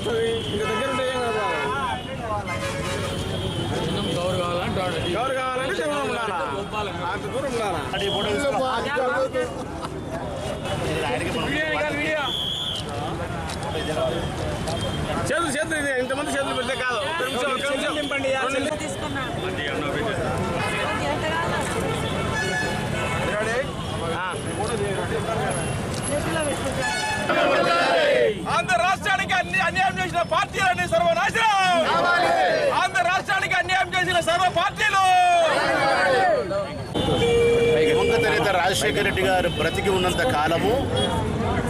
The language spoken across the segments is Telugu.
వస్తుంది ఇంకా దగ్గర ఉంటే కాదు అంత దూరం చేతులు చేతులు ఇది ఇంతమంది చేతులు పెడితే కాదు. ఆంధ్ర రాష్ట్ర అన్యాయం చేసిన పార్టీలన్నీ సర్వనాశనం! ఆంధ్ర రాష్ట్రానికి అన్యాయం చేసిన సర్వ పార్టీలు! దివంగత నేత రాజశేఖర రెడ్డి గారు బ్రతికి ఉన్నంత కాలము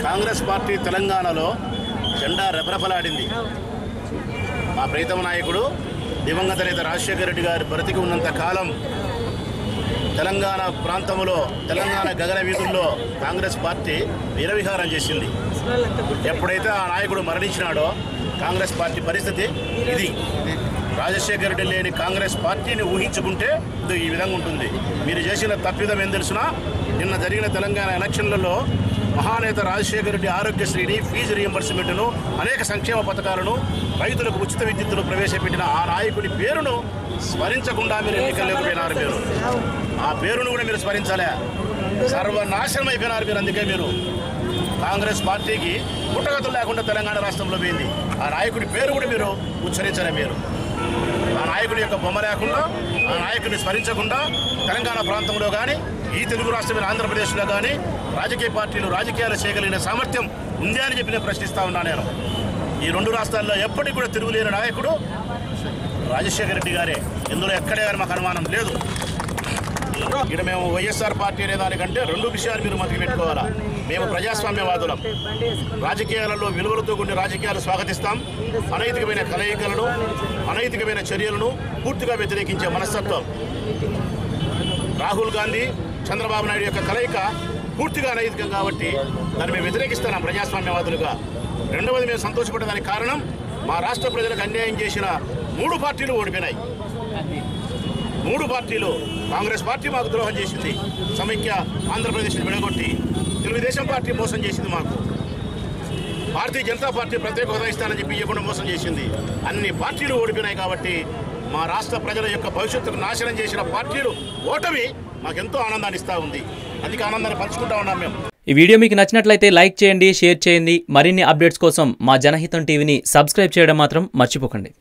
కాంగ్రెస్ పార్టీ తెలంగాణలో జెండా రెపరెపలాడింది. మా ప్రీతమ నాయకుడు దివంగత నేత రాజశేఖర రెడ్డి గారు బ్రతికి ఉన్నంత కాలం తెలంగాణ ప్రాంతంలో తెలంగాణ గగన వీధుల్లో కాంగ్రెస్ పార్టీ నిరవిహారం చేసింది. ఎప్పుడైతే ఆ నాయకుడు మరణించినాడో కాంగ్రెస్ పార్టీ పరిస్థితి ఇది. రాజశేఖర రెడ్డి లేని కాంగ్రెస్ పార్టీని ఊహించుకుంటే ఇది ఈ విధంగా ఉంటుంది. మీరు చేసిన తప్పిదం ఏం తెలిసినా? నిన్న జరిగిన తెలంగాణ ఎలక్షన్లలో మహానేత రాజశేఖర రెడ్డి ఆరోగ్యశ్రీని ఫీజు రియంబర్స్మెంట్ను అనేక సంక్షేమ పథకాలను రైతులకు ఉచిత విద్యుత్తును ప్రవేశపెట్టిన ఆ నాయకుడి పేరును స్మరించకుండా మీరు ఎన్నికల్లోకి పోయినారు మీరు. ఆ పేరును కూడా మీరు స్మరించాలే. సర్వనాశనం అయిపోయినారు మీరు అందుకే మీరు. కాంగ్రెస్ పార్టీకి పుట్టగతులు లేకుండా తెలంగాణ రాష్ట్రంలో పోయింది. ఆ నాయకుడి పేరు కూడా మీరు ఉచ్చరించలే మీరు. ఆ నాయకుడి యొక్క బొమ్మ లేకుండా ఆ నాయకుడిని స్మరించకుండా తెలంగాణ ప్రాంతంలో కానీ ఈ తెలుగు రాష్ట్రమైన ఆంధ్రప్రదేశ్లో కానీ రాజకీయ పార్టీలు రాజకీయాలు చేయగలిగిన సామర్థ్యం ఉందే అని చెప్పి నేను ప్రశ్నిస్తా ఉన్నా నేను. ఈ రెండు రాష్ట్రాల్లో ఎప్పటికి కూడా తిరుగులేని నాయకుడు రాజశేఖర రెడ్డి గారే. ఇందులో ఎక్కడే కానీ మాకు అనుమానం లేదు. ఇక్కడ మేము వైఎస్ఆర్ పార్టీ అనే దానికంటే రెండు విషయాలు మీరు మతికి పెట్టుకోవాలా. మేము ప్రజాస్వామ్యవాదులం. రాజకీయాలలో విలువలతో కొన్ని రాజకీయాలు స్వాగతిస్తాం. అనైతికమైన కలయికలను అనైతికమైన చర్యలను పూర్తిగా వ్యతిరేకించే మనస్తత్వం. రాహుల్ గాంధీ చంద్రబాబు నాయుడు యొక్క కలయిక పూర్తిగా అనైతికం కాబట్టి దాన్ని మేము వ్యతిరేకిస్తున్నాం ప్రజాస్వామ్యవాదులుగా. రెండవది మేము సంతోషపడడానికి కారణం మా రాష్ట్ర ప్రజలకు అన్యాయం చేసిన మూడు పార్టీలు ఓడిపోయినాయి. పార్టీలు కాంగ్రెస్ పార్టీ మాకు ద్రోహం చేసింది. సమైక్య ఆంధ్రప్రదేశ్ని విడగొట్టి తెలుగుదేశం పార్టీ మోసం చేసింది మాకు. భారతీయ జనతా పార్టీ ప్రత్యేక హోదా ఇస్తానని చెప్పి ఇవ్వకుండా మోసం చేసింది. అన్ని పార్టీలు ఓడిపోయినాయి కాబట్టి మా రాష్ట్ర ప్రజల యొక్క భవిష్యత్తుకు నాశనం చేసిన పార్టీలు ఓటమి మాకెంతో ఆనందాన్ని ఇస్తూ ఉంది. అందుకే ఆనందాన్ని పంచుకుంటా ఉన్నాం మేము. ఈ వీడియో మీకు నచ్చినట్లయితే లైక్ చేయండి షేర్ చేయండి. మరిన్ని అప్డేట్స్ కోసం మా జనహితం టీవీని సబ్స్క్రైబ్ చేయడం మాత్రం మర్చిపోకండి.